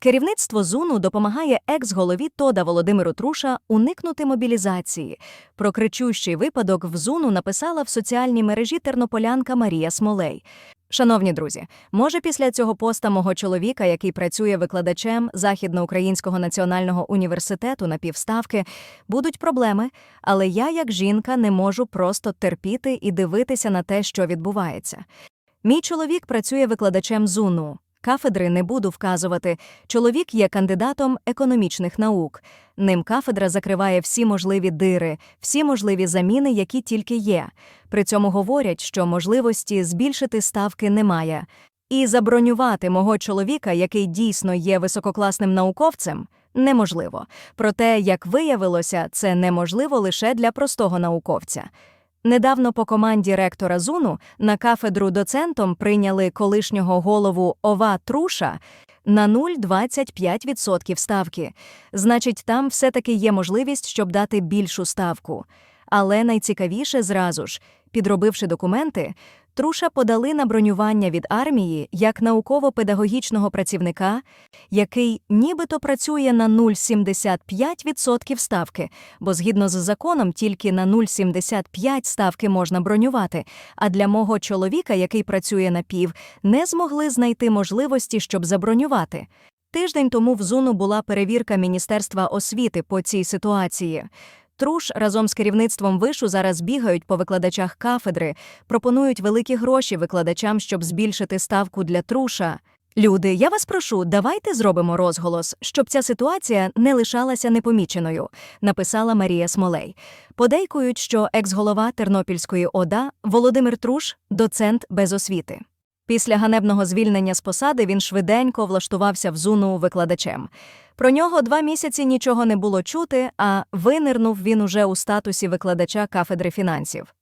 Керівництво ЗУНу допомагає екс-голові ТОДа Володимиру Труша уникнути мобілізації. Про кричущий випадок в ЗУНу написала в соціальній мережі тернополянка Марія Смолей. Шановні друзі, може після цього поста мого чоловіка, який працює викладачем Західноукраїнського національного університету на півставки, будуть проблеми, але я, як жінка, не можу просто терпіти і дивитися на те, що відбувається. Мій чоловік працює викладачем ЗУНу. Кафедри не буду вказувати. Чоловік є кандидатом економічних наук. Ним кафедра закриває всі можливі дири, всі можливі заміни, які тільки є. При цьому говорять, що можливості збільшити ставки немає. І забронювати мого чоловіка, який дійсно є висококласним науковцем, неможливо. Проте, як виявилося, це неможливо лише для простого науковця. Недавно по команді ректора ЗУНу на кафедру доцентом прийняли колишнього голову ОВА Труша на 0,25% ставки. Значить, там все-таки є можливість, щоб дати більшу ставку. Але найцікавіше зразу ж, підробивши документи, Труша подали на бронювання від армії як науково-педагогічного працівника, який нібито працює на 0,75% ставки, бо згідно з законом тільки на 0,75 ставки можна бронювати, а для мого чоловіка, який працює на пів, не змогли знайти можливості, щоб забронювати. Тиждень тому в ЗУНу була перевірка Міністерства освіти по цій ситуації. Труш разом з керівництвом вишу зараз бігають по викладачах кафедри, пропонують великі гроші викладачам, щоб збільшити ставку для труша. Люди, я вас прошу, давайте зробимо розголос, щоб ця ситуація не лишалася непоміченою, написала Марія Смолей. Подейкують, що екс-голова Тернопільської ОДА Володимир Труш доцент без освіти. Після ганебного звільнення з посади він швиденько влаштувався в зуну викладачем. Про нього два місяці нічого не було чути, а винирнув він уже у статусі викладача кафедри фінансів.